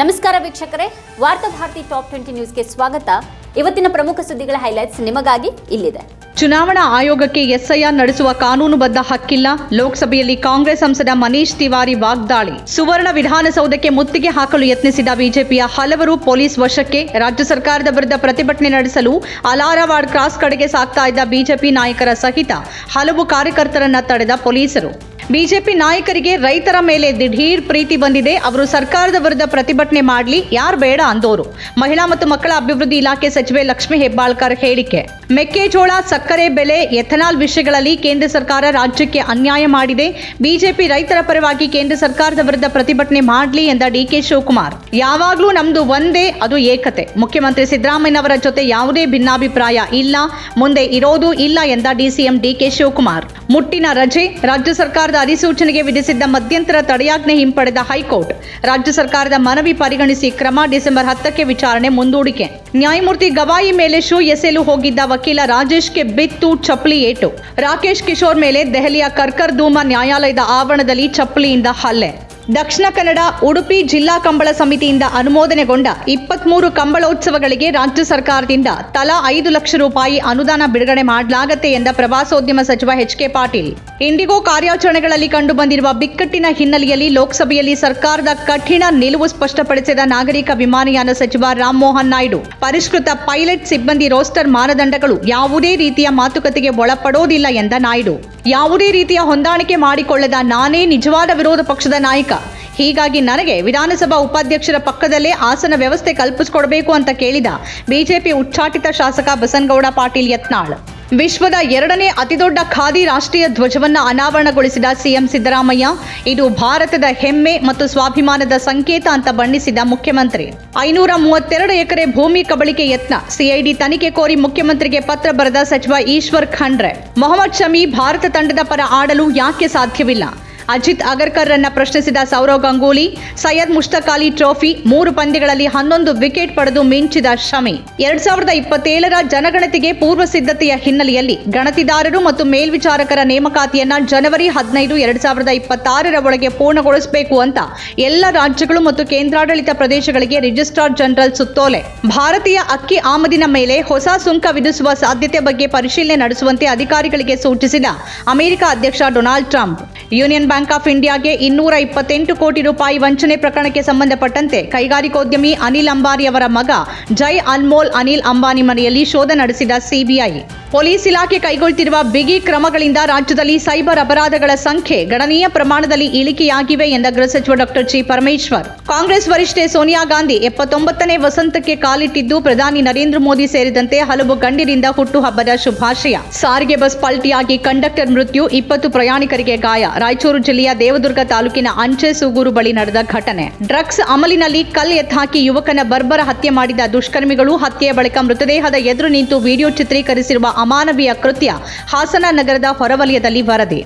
ನಮಸ್ಕಾರ ವೀಕ್ಷಕರೇ. ವಾರ್ತಾ ಭಾರತಿ ಟಾಪ್ ಟ್ವೆಂಟಿ ನ್ಯೂಸ್ಗೆ ಸ್ವಾಗತ. ಇವತ್ತಿನ ಪ್ರಮುಖ ಸುದ್ದಿಗಳ ಹೈಲೈಟ್ಸ್ ನಿಮಗಾಗಿ ಇಲ್ಲಿದೆ. ಚುನಾವಣಾ ಆಯೋಗಕ್ಕೆ ಎಸ್ಐಆರ್ ನಡೆಸುವ ಕಾನೂನುಬದ್ಧ ಹಕ್ಕಿಲ್ಲ. ಲೋಕಸಭೆಯಲ್ಲಿ ಕಾಂಗ್ರೆಸ್ ಸಂಸದ ಮನೀಶ್ ತಿವಾರಿ ವಾಗ್ದಾಳಿ. ಸುವರ್ಣ ವಿಧಾನಸೌಧಕ್ಕೆ ಮುತ್ತಿಗೆ ಹಾಕಲು ಯತ್ನಿಸಿದ ಬಿಜೆಪಿಯ ಹಲವರು ಪೊಲೀಸ್ ವಶಕ್ಕೆ ರಾಜ್ಯ ಸರ್ಕಾರದ ವಿರುದ್ಧ ಪ್ರತಿಭಟನೆ ನಡೆಸಲು ಅಲಾರವಾಡ್ ಕ್ರಾಸ್ ಕಡೆಗೆ ಸಾಗ್ತಾ ಇದ್ದ ಬಿಜೆಪಿ ನಾಯಕರ ಸಹಿತ ಹಲವು ಕಾರ್ಯಕರ್ತರನ್ನ ತಡೆದ ಪೊಲೀಸರು. ಬಿಜೆಪಿ ನಾಯಕರಿಗೆ ರೈತರ ಮೇಲೆ ದಿಢೀರ್ ಪ್ರೀತಿ ಬಂದಿದೆ. ಅವರು ಸರ್ಕಾರದ ವಿರುದ್ಧ ಪ್ರತಿಭಟನೆ ಮಾಡಲಿ, ಯಾರು ಬೇಡ ಅಂದೋರು. ಮಹಿಳಾ ಮತ್ತು ಮಕ್ಕಳ ಅಭಿವೃದ್ಧಿ ಇಲಾಖೆ ಸಚಿವೆ ಲಕ್ಷ್ಮಿ ಹೆಬ್ಬಾಳ್ಕರ್ ಹೇಳಿಕೆ. ಮೆಕ್ಕೆಜೋಳ, ಸಕ್ಕರೆ ಬೆಲೆ, ಎಥನಾಲ್ ವಿಷಯಗಳಲ್ಲಿ ಕೇಂದ್ರ ಸರ್ಕಾರ ರಾಜ್ಯಕ್ಕೆ ಅನ್ಯಾಯ ಮಾಡಿದೆ. ಬಿಜೆಪಿ ರೈತರ ಪರವಾಗಿ ಕೇಂದ್ರ ಸರ್ಕಾರದ ವಿರುದ್ಧ ಪ್ರತಿಭಟನೆ ಮಾಡಲಿ ಎಂದ ಡಿಕೆ ಶಿವಕುಮಾರ್. ಯಾವಾಗಲೂ ನಮ್ದು ಒಂದೇ, ಅದು ಏಕತೆ. ಮುಖ್ಯಮಂತ್ರಿ ಸಿದ್ದರಾಮಯ್ಯನವರ ಜೊತೆ ಯಾವುದೇ ಭಿನ್ನಾಭಿಪ್ರಾಯ ಇಲ್ಲ, ಮುಂದೆ ಇರೋದು ಇಲ್ಲ ಎಂದ ಡಿಸಿಎಂ ಡಿಕೆ ಶಿವಕುಮಾರ್. ಮುಟ್ಟಿನ ರಜೆ, ರಾಜ್ಯ ಸರ್ಕಾರದ ಅಧಿಸೂಚನೆಗೆ ವಿಧಿಸಿದ್ದ ಮಧ್ಯಂತರ ತಡೆಯಾಜ್ಞೆ ಹಿಂಪಡೆದ ಹೈಕೋರ್ಟ್. ರಾಜ್ಯ ಸರ್ಕಾರದ ಮನವಿ ಪರಿಗಣಿಸಿ ಕ್ರಮ ಡಿಸೆಂಬರ್ ಹತ್ತಕ್ಕೆ ವಿಚಾರಣೆ ಮುಂದೂಡಿಕೆ. ನ್ಯಾಯಮೂರ್ತಿ ಗವಾಯಿ ಮೇಲೆ ಶೂ ಎಸೆಲು ಹೋಗಿದ್ದ ವಕೀಲ ರಾಜೇಶ್ಗೆ ಬಿತ್ತು ಚಪ್ಪಲಿ ಏಟು. ರಾಕೇಶ್ ಕಿಶೋರ್ ಮೇಲೆ ದೆಹಲಿಯ ಕರ್ಕರ್ ಧೂಮ ನ್ಯಾಯಾಲಯದ ಆವರಣದಲ್ಲಿ ಚಪ್ಪಲಿಯಿಂದ ಹಲ್ಲೆ. ದಕ್ಷಿಣ ಕನ್ನಡ, ಉಡುಪಿ ಜಿಲ್ಲಾ ಕಂಬಳ ಸಮಿತಿಯಿಂದ ಅನುಮೋದನೆಗೊಂಡ ಇಪ್ಪತ್ಮೂರು ಕಂಬಳೋತ್ಸವಗಳಿಗೆ ರಾಜ್ಯ ಸರ್ಕಾರದಿಂದ ತಲಾ ಐದು ಲಕ್ಷ ರೂಪಾಯಿ ಅನುದಾನ ಬಿಡುಗಡೆ ಮಾಡಲಾಗತ್ತೆ ಎಂದ ಪ್ರವಾಸೋದ್ಯಮ ಸಚಿವ ಎಚ್ ಕೆ ಪಾಟೀಲ್. ಇಂಡಿಗೋ ಕಾರ್ಯಾಚರಣೆಗಳಲ್ಲಿ ಕಂಡುಬಂದಿರುವ ಬಿಕ್ಕಟ್ಟಿನ ಹಿನ್ನೆಲೆಯಲ್ಲಿ ಲೋಕಸಭೆಯಲ್ಲಿ ಸರ್ಕಾರದ ಕಠಿಣ ನಿಲುವು ಸ್ಪಷ್ಟಪಡಿಸಿದ ನಾಗರಿಕ ವಿಮಾನಯಾನ ಸಚಿವ ರಾಮಮೋಹನ್ ನಾಯ್ಡು. ಪರಿಷ್ಕೃತ ಪೈಲಟ್ ಸಿಬ್ಬಂದಿ ರೋಸ್ಟರ್ ಮಾನದಂಡಗಳು ಯಾವುದೇ ರೀತಿಯ ಮಾತುಕತೆಗೆ ಒಳಪಡೋದಿಲ್ಲ ಎಂದ ನಾಯ್ಡು. ಯಾವುದೇ ರೀತಿಯ ಹೊಂದಾಣಿಕೆ ಮಾಡಿಕೊಳ್ಳದ ನಾನೇ ನಿಜವಾದ ವಿರೋಧ ಪಕ್ಷದ ನಾಯಕ. ಹೀಗಾಗಿ ನನಗೆ ವಿಧಾನಸಭಾ ಉಪಾಧ್ಯಕ್ಷರ ಪಕ್ಕದಲ್ಲೇ ಆಸನ ವ್ಯವಸ್ಥೆ ಕಲ್ಪಿಸಿಕೊಡಬೇಕು ಅಂತ ಕೇಳಿದ ಬಿಜೆಪಿ ಉಚ್ಚಾಟಿತ ಶಾಸಕ ಬಸನಗೌಡ ಪಾಟೀಲ್ ಯತ್ನಾಳ್. ವಿಶ್ವದ ಎರಡನೇ ಅತಿದೊಡ್ಡ ಖಾದಿ ರಾಷ್ಟ್ರೀಯ ಧ್ವಜವನ್ನು ಅನಾವರಣಗೊಳಿಸಿದ ಸಿಎಂ ಸಿದ್ದರಾಮಯ್ಯ, ಇದು ಭಾರತದ ಹೆಮ್ಮೆ ಮತ್ತು ಸ್ವಾಭಿಮಾನದ ಸಂಕೇತ ಅಂತ ಬಣ್ಣಿಸಿದ ಮುಖ್ಯಮಂತ್ರಿ. ಐನೂರ ಮೂವತ್ತೆರಡು ಎಕರೆ ಭೂಮಿ ಕಬಳಿಕೆ ಯತ್ನ, ಸಿಐಡಿ ತನಿಖೆ ಕೋರಿ ಮುಖ್ಯಮಂತ್ರಿಗೆ ಪತ್ರ ಬರೆದ ಸಚಿವ ಈಶ್ವರ್ ಖಂಡ್ರೆ. ಮೊಹಮ್ಮದ್ ಶಮಿ ಭಾರತ ತಂಡದ ಪರ ಆಡಲು ಯಾಕೆ ಸಾಧ್ಯವಿಲ್ಲ? ಅಜಿತ್ ಅಗರ್ಕರ್ ರನ್ನ ಪ್ರಶ್ನಿಸಿದ ಸೌರವ್ ಗಂಗೂಲಿ, ಸೈಯದ್ ಮುಷ್ತಕ್ ಅಲಿ ಟ್ರೋಫಿ ಮೂರು ಪಂದ್ಯಗಳಲ್ಲಿ ಹನ್ನೊಂದು ವಿಕೆಟ್ ಪಡೆದು ಮಿಂಚಿದ ಶಮಿ. ಎರಡ್ ಸಾವಿರದ ಇಪ್ಪತ್ತೇಳರ ಜನಗಣತಿಗೆ ಪೂರ್ವ ಸಿದ್ಧತೆಯ ಹಿನ್ನೆಲೆಯಲ್ಲಿ ಗಣತಿದಾರರು ಮತ್ತು ಮೇಲ್ವಿಚಾರಕರ ನೇಮಕಾತಿಯನ್ನ ಜನವರಿ ಹದಿನೈದು, ಎರಡ್ ಸಾವಿರದ ಇಪ್ಪತ್ತಾರರ ಒಳಗೆ ಪೂರ್ಣಗೊಳಿಸಬೇಕು ಅಂತ ಎಲ್ಲ ರಾಜ್ಯಗಳು ಮತ್ತು ಕೇಂದ್ರಾಡಳಿತ ಪ್ರದೇಶಗಳಿಗೆ ರಿಜಿಸ್ಟ್ರಾರ್ ಜನರಲ್ ಸುತ್ತೋಲೆ. ಭಾರತೀಯ ಅಕ್ಕಿ ಆಮದಿನ ಮೇಲೆ ಹೊಸ ಸುಂಕ ವಿಧಿಸುವ ಸಾಧ್ಯತೆ ಬಗ್ಗೆ ಪರಿಶೀಲನೆ ನಡೆಸುವಂತೆ ಅಧಿಕಾರಿಗಳಿಗೆ ಸೂಚಿಸಿದ ಅಮೆರಿಕ ಅಧ್ಯಕ್ಷ Donald Trump. Union bank of ಇಂಡಿಯಾಗೆ ಇನ್ನೂರ ಇಪ್ಪತ್ತೆಂಟು ಕೋಟಿ ರೂಪಾಯಿ ವಂಚನೆ ಪ್ರಕರಣಕ್ಕೆ ಸಂಬಂಧಪಟ್ಟಂತೆ ಕೈಗಾರಿಕೋದ್ಯಮಿ ಅನಿಲ್ ಅಂಬಾನಿ ಅವರ ಮಗ ಜೈ ಅನ್ಮೋಲ್ ಅನಿಲ್ ಅಂಬಾನಿ ಮನೆಯಲ್ಲಿ ಶೋಧ ನಡೆಸಿದ ಸಿಬಿಐ. ಪೊಲೀಸ್ ಇಲಾಖೆ ಕೈಗೊಳ್ಳುತ್ತಿರುವ ಬಿಗಿ ಕ್ರಮಗಳಿಂದ ರಾಜ್ಯದಲ್ಲಿ ಸೈಬರ್ ಅಪರಾಧಗಳ ಸಂಖ್ಯೆ ಗಣನೀಯ ಪ್ರಮಾಣದಲ್ಲಿ ಇಳಿಕೆಯಾಗಿವೆ ಎಂದ ಗೃಹ ಸಚಿವ ಡಾಕ್ಟರ್ ಜಿ ಪರಮೇಶ್ವರ್. ಕಾಂಗ್ರೆಸ್ ವರಿಷ್ಠೆ ಸೋನಿಯಾ ಗಾಂಧಿ ಎಪ್ಪತ್ತೊಂಬತ್ತನೇ ವಸಂತಕ್ಕೆ ಕಾಲಿಟ್ಟಿದ್ದು ಪ್ರಧಾನಿ ನರೇಂದ್ರ ಮೋದಿ ಸೇರಿದಂತೆ ಹಲವು ಗಣ್ಯರಿಂದ ಹುಟ್ಟುಹಬ್ಬದ ಶುಭಾಶಯ. ಸಾರಿಗೆ ಬಸ್ ಪಲ್ಟಿಯಾಗಿ ಕಂಡಕ್ಟರ್ ಮೃತ್ಯು, ಇಪ್ಪತ್ತು ಪ್ರಯಾಣಿಕರಿಗೆ ಗಾಯ. ರಾಯಚೂರು ಜಿಲ್ಲೆಯ ದೇವದುರ್ಗ ತಾಲೂಕಿನ ಅಂಚೆ ಸೂಗೂರು ಬಳಿ ನಡೆದ ಘಟನೆ. ಡ್ರಗ್ಸ್ ಅಮಲಿನಲ್ಲಿ ಕಲ್ ಎತ್ತಾಕಿ ಯುವಕನ ಬರ್ಬರ ಹತ್ಯೆ ಮಾಡಿದ ದುಷ್ಕರ್ಮಿಗಳು ಹತ್ಯೆಯ ಬಳಿಕ ಮೃತದೇಹದ ಎದುರು ನಿಂತು ವಿಡಿಯೋ ಚಿತ್ರೀಕರಿಸಿರುವ ಅಮಾನವೀಯ ಕೃತ್ಯ ಹಾಸನ ನಗರದ ಹೊರವಲಯದಲ್ಲಿ ವರದಿ.